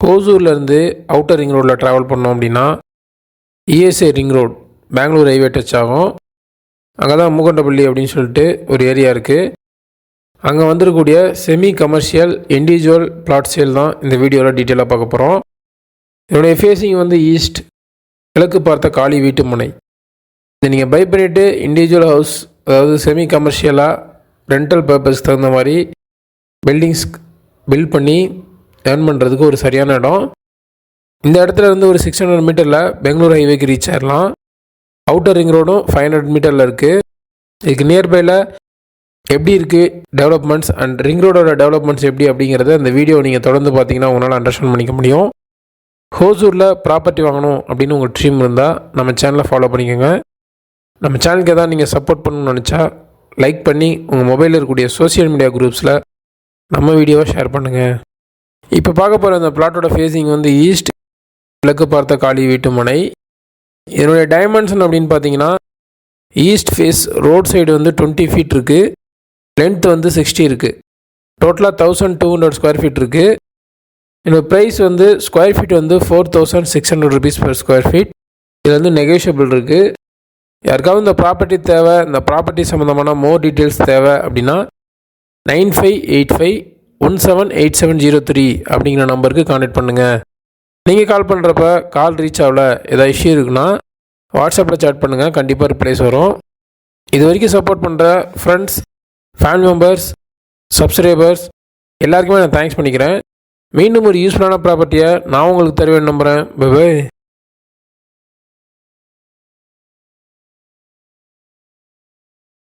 ஓசூர்லேருந்து outer ring ரோட்டில் travel பண்ணோம் அப்படின்னா ESI ring road Bangalore highway touch ஆகும். அங்கே தான் மூகண்டப்பள்ளி அப்படின்னு சொல்லிட்டு ஒரு ஏரியா இருக்குது அங்கே வந்துருக்கூடிய semi commercial individual plot sale தான் இந்த வீடியோவில் டீட்டெயிலாக பார்க்க போகிறோம் இதனுடைய ஃபேஸிங் வந்து ஈஸ்ட் கிழக்கு பார்த்த காளி வீட்டு முனை. இதை நீங்கள் பை பண்ணிவிட்டு இண்டிவிஜுவல் ஹவுஸ் அதாவது செமி கமர்ஷியலாக ரெண்டல் பர்பஸ்க்கு தகுந்த மாதிரி பில்டிங்ஸ் பில்ட் பண்ணி ஏர்ன் பண்ணுறதுக்கு ஒரு சரியான இடம். இந்த இடத்துல இருந்து ஒரு சிக்ஸ் ஹண்ட்ரட் மீட்டரில் பெங்களூர் ஹைவேக்கு ரீச் ஆகிடலாம் அவுட்டர் ரிங் ரோடும் ஃபைவ் ஹண்ட்ரட் மீட்டரில் இருக்குது இதுக்கு நியர்பையில் எப்படி இருக்குது டெவலப்மெண்ட்ஸ் அண்ட் ரிங் ரோடோட டெவலப்மெண்ட்ஸ் எப்படி அப்படிங்கிறத அந்த வீடியோ நீங்கள் தொடர்ந்து பார்த்தீங்கன்னா உங்களால் அண்டர்ஸ்டாண்ட் பண்ணிக்க முடியும். ஹோசூரில் ப்ராப்பர்ட்டி வாங்கணும் அப்படின்னு உங்கள் ட்ரீம் இருந்தால் நம்ம சேனலை ஃபாலோ பண்ணிக்கோங்க. நம்ம சேனலுக்கு எதாவது நீங்கள் சப்போர்ட் பண்ணணும்னு நினச்சா லைக் பண்ணி உங்கள் மொபைலில் இருக்கக்கூடிய சோஷியல் மீடியா குரூப்ஸில் நம்ம வீடியோவை ஷேர் பண்ணுங்கள் இப்போ பார்க்க போகிற அந்த பிளாட்டோட ஃபேஸிங் வந்து ஈஸ்ட் கிழக்கு பார்த்த காளி வீட்டு மனை. இதனுடைய டைமென்ஷன் அப்படின்னு பார்த்தீங்கன்னா ஈஸ்ட் ஃபேஸ் ரோட் சைடு வந்து டுவெண்ட்டி ஃபீட் இருக்குது லென்த் வந்து சிக்ஸ்டி இருக்குது டோட்டலாக thousand two hundred square feet இருக்குது என்னோட ப்ரைஸ் வந்து ஸ்கொயர் ஃபீட் வந்து four thousand six hundred rupees per square feet இது வந்து நெகோஷியபிள் இருக்குது யாருக்காவது இந்த ப்ராப்பர்ட்டி தேவை இந்த ப்ராப்பர்ட்டி சம்மந்தமான மோர் டீட்டெயில்ஸ் தேவை அப்படின்னா nine five eight five one seven eight seven zero three அப்படிங்கிற நம்பருக்கு காண்டக்ட் பண்ணுங்கள் நீங்கள் கால் பண்ணுறப்ப கால் ரீச் ஆகல ஏதாவது இஷ்யூ இருக்குன்னா வாட்ஸ்அப்பில் சேட் பண்ணுங்கள் கண்டிப்பாக ரிப்ளைஸ் வரும். இது வரைக்கும் சப்போர்ட் பண்ணுற ஃப்ரெண்ட்ஸ் ஃபேமிலி மெம்பர்ஸ் சப்ஸ்கிரைபர்ஸ் எல்லாருக்குமே நான் தேங்க்ஸ் பண்ணிக்கிறேன். மீண்டும் ஒரு யூஸ்ஃபுல்லான ப்ராப்பர்ட்டியை நான் உங்களுக்கு தருவேன் நம்புகிறேன் பை